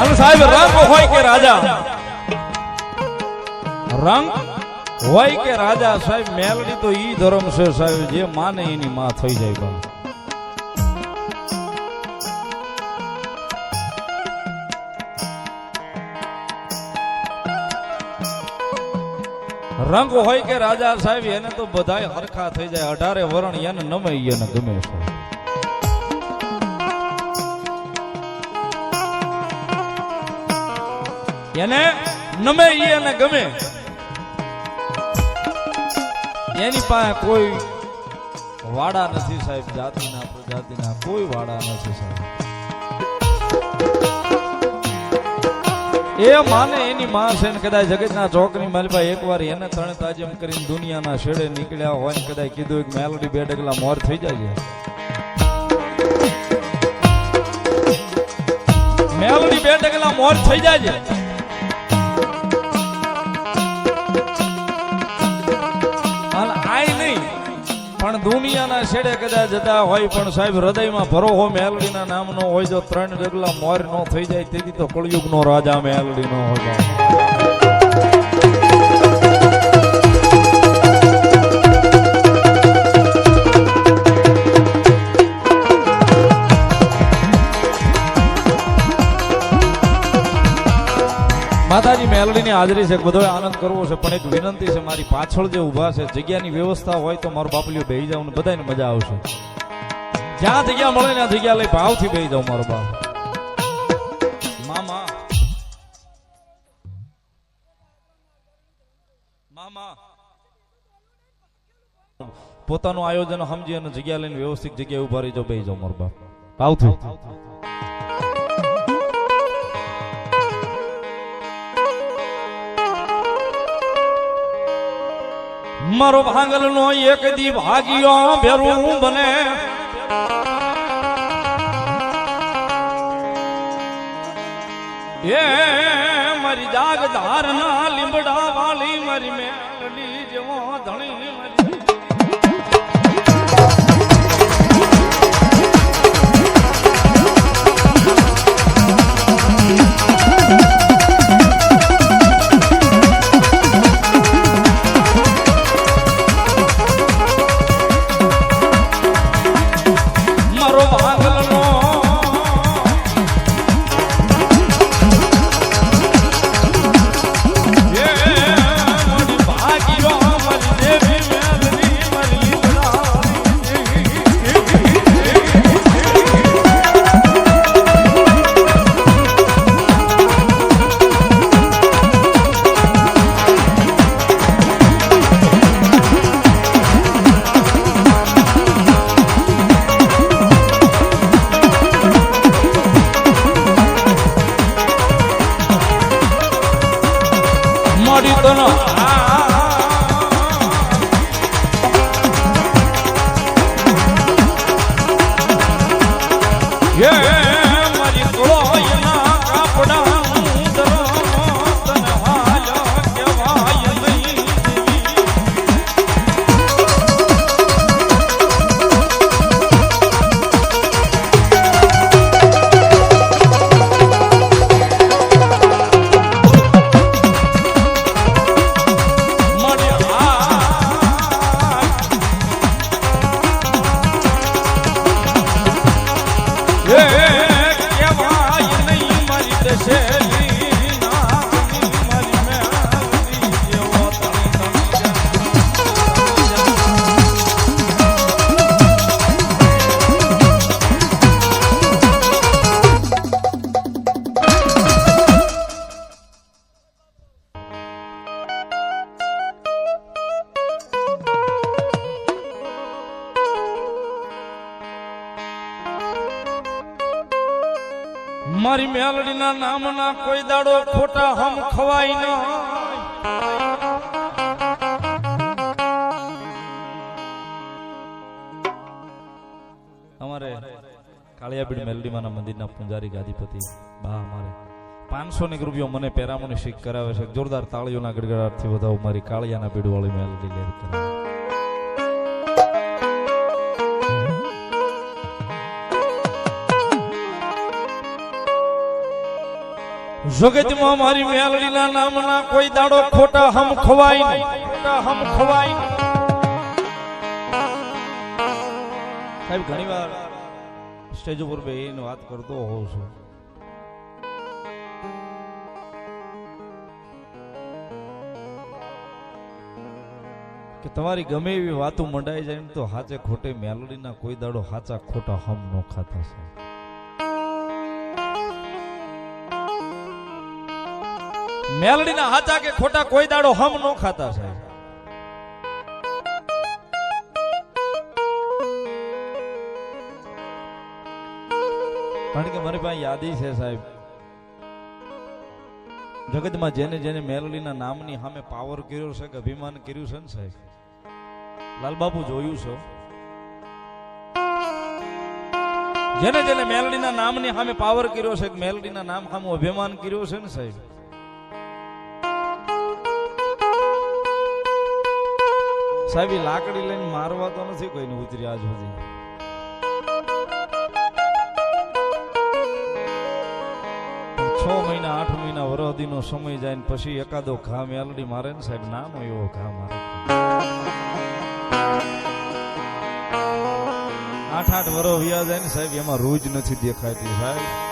અને સાહેબ, રંગ હોય કે રાજા? રંગ હોય કે રાજા? સાહેબ, મેલડી તો ઈ ધર્મ છે સાહેબ, જે માને એની માં થઈ જાય બા રંગ હોય કે રાજા સાહેબ, એને તો બધાય હરખા થઈ જાય. અઢારે વરણ એને નમે એને ગમે છે એને નમે એને ગમે. એની પાસે કોઈ વાડા નથી સાહેબ, જાતિના પ્રજાતિના કોઈ વાડા નથી સાહેબ. એ માને એની માં છે ને કદાચ જગતના ચોકની એક એકવાર એને ત્રણ તાજમ કરીને દુનિયાના શેડે નીકળ્યા હોય ને કદાચ કીધું એક મેલોડી બે ડગલા મોર થઈ જાય. મેલોડી બે ડગલા મોર થઈ જાય. પણ દુનિયાના છેડે કદાચ જતા હોય, પણ સાહેબ, હૃદયમાં ભરોહો મેલડીના નામનો હોય, જો ત્રણ ડગલા મોર નો થઈ જાય તેથી તો કળયુગનો રાજા મેલડી નો હોય. માતાજી હાજરી છે બધો આનંદ કરવો છે, પણ એક વિનંતી છે, મારી પાછળ જે ઊભા છે, જગ્યાની વ્યવસ્થા હોય તો મારો બાપલીઓ બેહી જાઉં ને બધાને મજા આવશે. જ્યાં જગ્યા મળે ત્યાં જગ્યા લઈ ભાવથી બેહી જાઉં મારો બાપ. મામા. મામા. પોતાનું આયોજન સમજી અને જગ્યા લઈને વ્યવસ્થિત જગ્યાએ ઊભા રહી જાઓ બેહી જાઉં મારો બાપ. ભાવથી. મારો ભાંગલ નો એક દી ભાગ્યો ભેરું બને. એ મારી જાગ ધારના લીમડા વાળી મારી મેલડી જેવો ધણી એ મેલડીના નામના કોઈ દાડો ખોટા હમ ખવાય ન. અમારે કાળિયાબીડ મેલડીમાના મંદિરના પૂંજારી ગાદીપતિ બા અમારે. પાંચસો ને રૂપિયો મને પેરામોની શીખ કરાવે છે. જોરદાર તાળીઓના ગડગડાટથી વધાવો મારી કાળિયાના બીડવાળી મેલડી લેર કરાવે જગતમાં મારી મેલડીના નામના કોઈ દાડો ખોટા હમ ખવાય ખોટા હમ ખવાય સાહેબ ઘણી વાર સ્ટેજ ઉપર બેહીને વાત કરતો હોઉં છું. કે તમારી ગમે એવી વાતો મંડાઈ જાય ને તો હાચે ખોટે મેલડીના કોઈ દાડો હાચા ખોટા હમ નો ખાતા છે મેલડીના હાચા કે ખોટા કોઈ દાડો હમ નો ખાતા સાહેબ. કારણ કે મારી પાસે યાદી છે સાહેબ. જગતમાં જેને જેને મેલડીના નામની સામે પાવર કર્યો છે કે અભિમાન કર્યું છે ને સાહેબ. લાલબાપુ જોયું છે. જેને જેને મેલડીના નામની સામે પાવર કર્યો છે મેલડીના નામ સામે અભિમાન કર્યો છે ને સાહેબ. સાહેબ લાકડી લઈને મારવા તો નથી કોઈને ઉતરી આજ સુધી. છ મહિના, આઠ મહિના વરહદીનો સમય જાય ને પછી એકાદો ઘા મેલડી મારે ને સાહેબ નાનો એવો ઘા મારે આઠ આઠ વરો વ્યા જાય ને સાહેબ, એમાં રોજ નથી દેખાતી સાહેબ.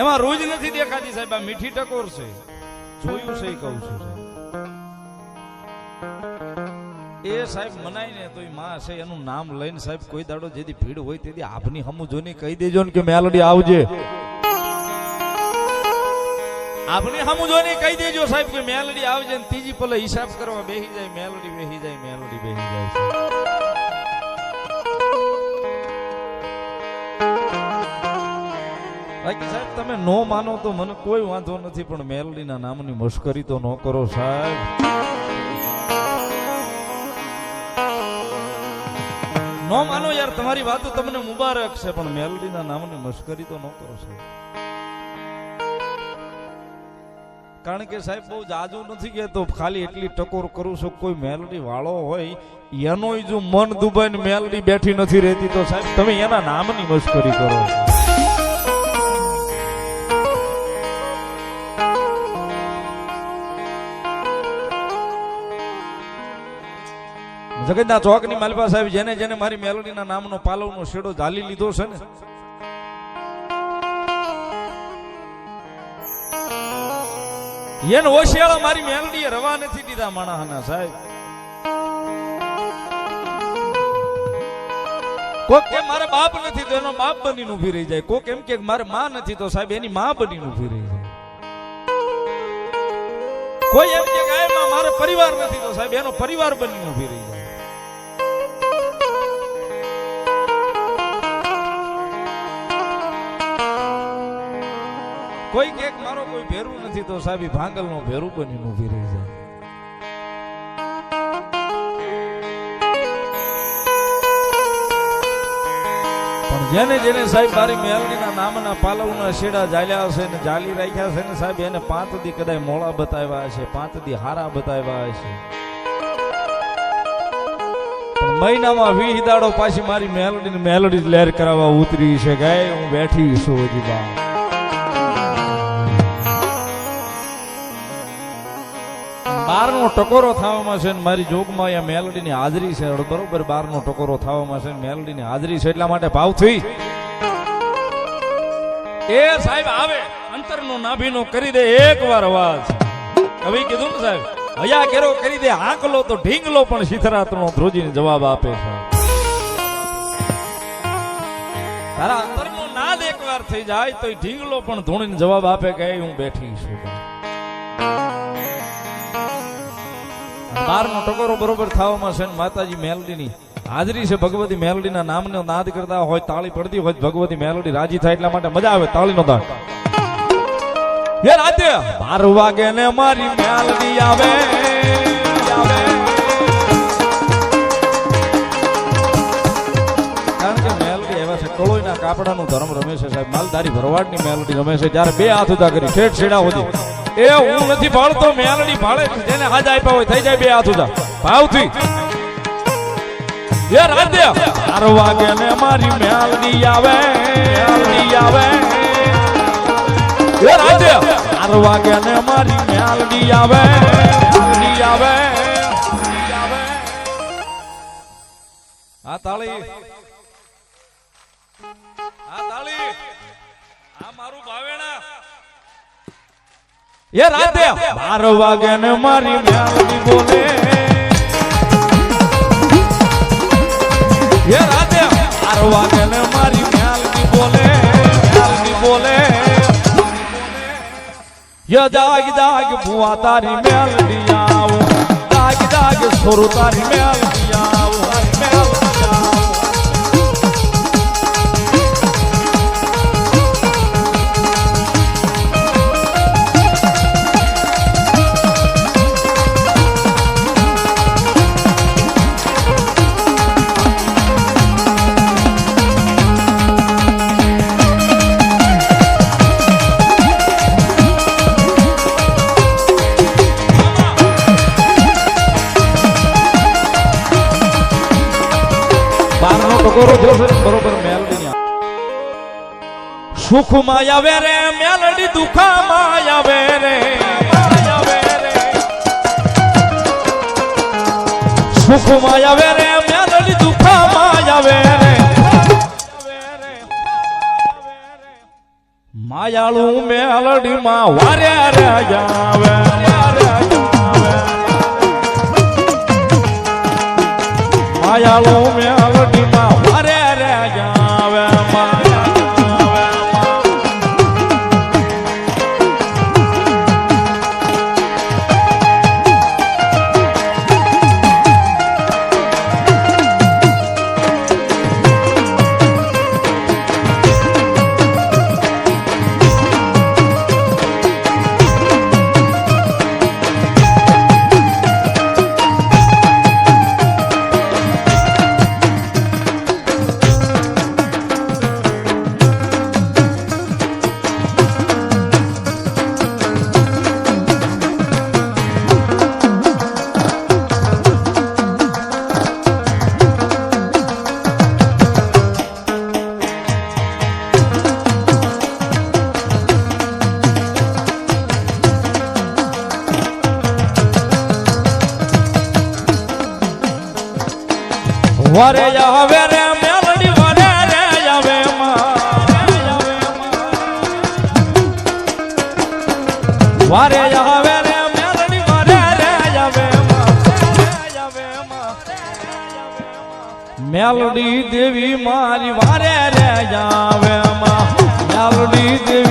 એમાં રોજ નથી દેખાતી સાહેબ, આ મીઠી ટકોર છે. જોયું છે કહું છું એ સાહેબ મનાય ને તો માં છે એનું નામ લઈને સાહેબ કોઈ દાડો જેથી ભીડ હોય તેથી આપની હમુ જોની કહી દેજો ને કે મેલડી આવજે. આપની હમુ જોની કહી દેજો સાહેબ કે મેલડી આવજે ને ત્રીજી પલે હિસાબ કરવા બેહી જાય, મેલડી બેહી જાય, મેલડી બેહી જાય બાકી સાહેબ, તમે નો માનો તો મને કોઈ વાંધો નથી, પણ મેલડીના નામની મશ્કરી તો ન કરો સાહેબ. નો માનો યાર, તમારી વાતો તમને મુબારક છે, પણ મેલડીના નામની મશ્કરી તો ન કરો સાહેબ. કારણ કે સાહેબ, બહુ જાજુ નથી કહેતો, ખાલી એટલી ટકોર કરું છું કોઈ મેલડી વાળો હોય, એનોય જો મન દુબાઈને મેલડી બેઠી નથી રહેતી, તો સાહેબ, તમે એના નામની મશ્કરી કરો છો. જગતના ચોકની માલપા સાહેબ જેને જેને મારી મેલોડીના નામનો પાલવનો શેડો ઝાલી લીધો છે ને. એને ઓશિયાળા મારી મેલડીએ રવા નથી દીધા માણાના સાહેબ. કોક કે મારે બાપ નથી તો એનો બાપ બનીને ઊભી રહી જાય. કોક એમ કે મારે માં નથી તો સાહેબ એની માં બનીને ઊભી રહી જાય. કોઈ એમ કે ગાયમાં મારે પરિવાર નથી તો સાહેબ એનો પરિવાર બનીને ઊભી રહી કોઈ કે મારો કોઈ ભેરું નથી તો સાહેબ ભાંગલનું ભેરું બની ઊભી રહી જાય. જેને જેને સાહેબ મારી મેલડીના નામના પાલવના શેડા જાલ્યા હશે ને જાલી રાખ્યા છે ને સાહેબ, એને પાંચ દી કદાચ મોળા બતાવ્યા હશે પાંચ દી હારા બતાવ્યા હશે. મહિનામાં વીસ દાડો પાછી મારી મેલડી મેલડી લહેર કરાવવા ઉતરી છે. ગાય, હું બેઠી છું હજી બા બારનો ટકોરો થવામાં છે ને મારી જોગમાં અહીંયા મેલડીની હાજરી છે. બરોબર બારનો ટકોરો થવામાં છે ને મેલડીની હાજરી છે એટલા માટે ભાવથી. એ સાહેબ આવે. અંતરનો નાભીનો કરી દે, એકવાર અવાજ. કવિ કીધું ને સાહેબ, હયા કેરો કરી દે આંકલો તો ઢીંગલો પણ શીથરાતનો ધ્રુજીને જવાબ આપે છે. તારા અંતરનો નાદ એકવાર થઈ જાય તો ઢીંગલો પણ ધૂણીને જવાબ આપે કે હું બેઠી છું. બારનો ટકોરો બરોબર થવામાં છે માતાજી મેલડીની હાજરી છે ભગવતી મેલડીના નામનો નાદ કરતા હોય, તાળી પડતી હોય, ભગવતી મેલડી રાજી થાય એટલા માટે મજા આવે તાળીનો દાન હે રાતે બાર વાગે ને મારી મેલડી આવે. કારણ કે મેલડી એવા છે, કળોઈના કાપડાનું ધર્મ રમે છે સાહેબ, માલધારી ભરવાડની મેલડી રમે છે, જ્યારે બે હાથ ઉધા કરી, ઠેઠ છેડા સુધી. એ હું નથી ભાળતો, મેલડી ભાળે જેને હાજ આપ્યા હોય થઈ જાય બે હાથ ઉધા ભાવથી. યાર રાતે ચાર વાગે ને મારી મેલડી આવે મેલડી આવે. યાર રાતે ચાર વાગે ને મારી મેલડી આવે મેલડી આવે આ તાળી. આ તાળી. આ મારું ભાવેણા. એ રાતે બાર વાગે ને મારી મેલડી બોલે. એ રાતે બાર વાગે ને મારી મેલડી બોલે મેલડી બોલે. ય જાગ જાગ ભુવા તારી મેલડી આવો. જાગ જાગ સોરું તારી મેલડી થયો છે બરોબર મેલડી સુખમાં આવે રે, મેલડી દુખામાં આવે રે. સુખમાં આવે રે, મેલડી દુખામાં આવે રે. માયાળું મેલડી માં વારે રે જાવે દેવી મારી વારે રે જાવે મેલડી દેવી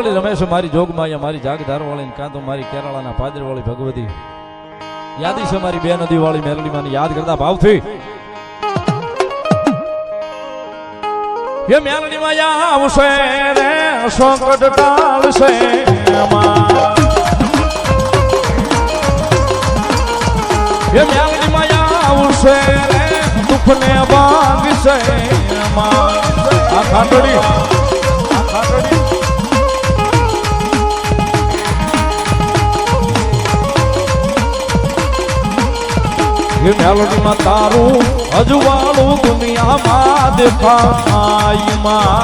વાળી રમેશ મારી જોગમાયા મારી જાગધાર વાળી કાં તો મારી કેરાળાના પાદર વાળી ભગવતી. યાદી છે મારી બે નદી વાળી મેલડી માને યાદ કરતા ભાવથી. એ મેલડી માં આવશે રે સંકટ ટાળશે હે એ મેલડી માં આવશે રે દુઃખ ને ભાગશે આ ખાટડી. એ મેલોડીમાં તારું અજવાળું દુનિયામાં દેખાયમાં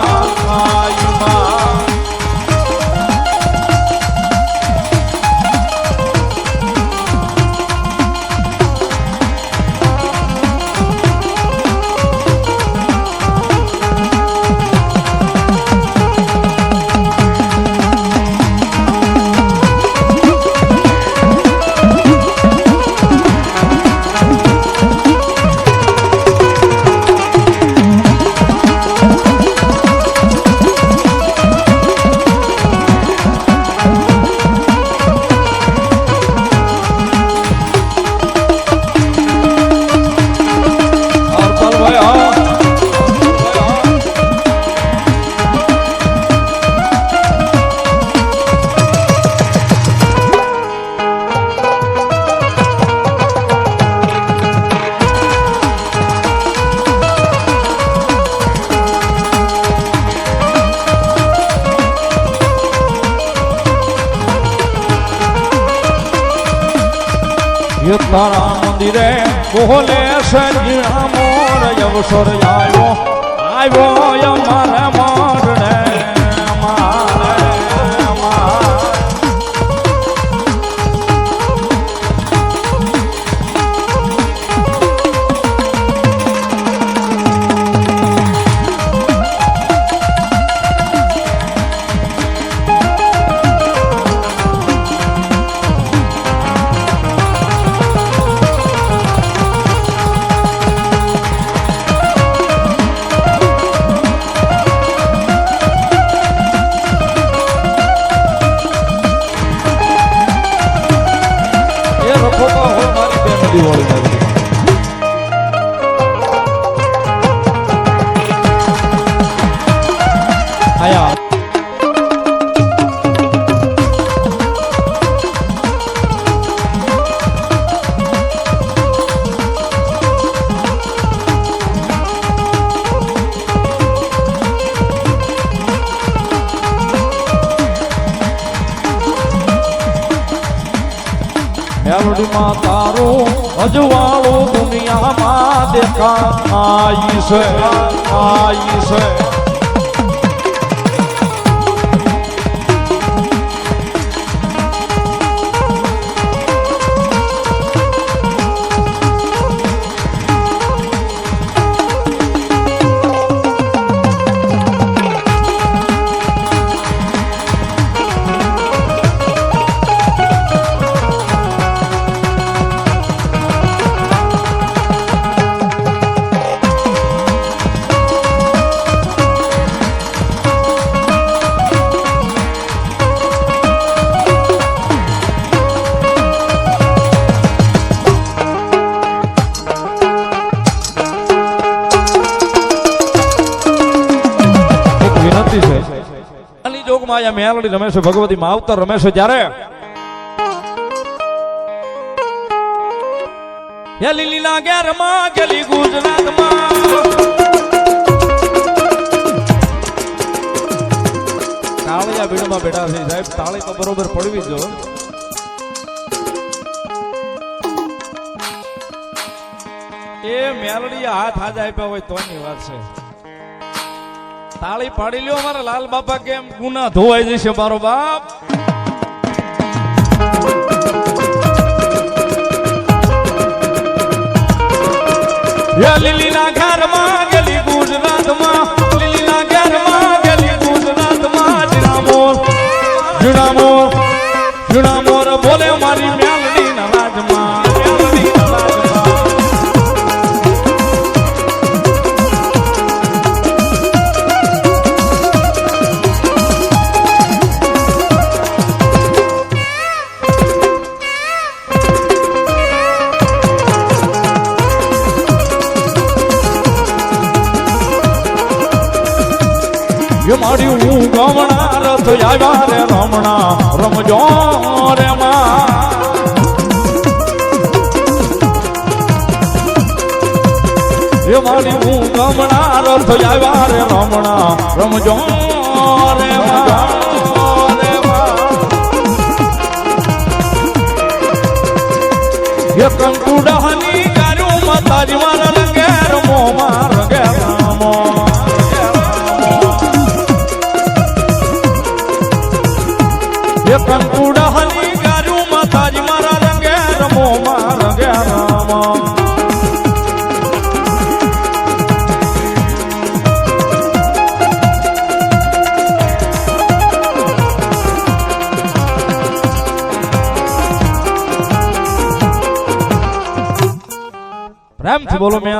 મંદિરે બોલે સંજ્ઞા મોર અવસર આવ્યો આવ્યો અમારે મેલડીમાં તારો અજવાળો દુનિયામાં દેખાય છે આઈ આયા રમેશ, ભગવતી માવતર રમેશ જ્યારે? હે ઘેરમાં ગેલી તાળિયા ભીડમાં બેઠા છે સાહેબ, તાળી તો બરોબર પડવી જો એ મેલડી હાથ હાથ આપ્યા હોય તોની વાત છે. તાળી પાડી લ્યો મારા લાલ બાપા કેમ ગુના ધોવાઈ જશે મારો બાપ લીલી ના ઘર માં ગલી ગુજરાત માં લીલી ના ઘર માં ગલી ગુજરાત માં જુડામો જુડામો જુડામો રમજો પ્રેમથી બોલો મેં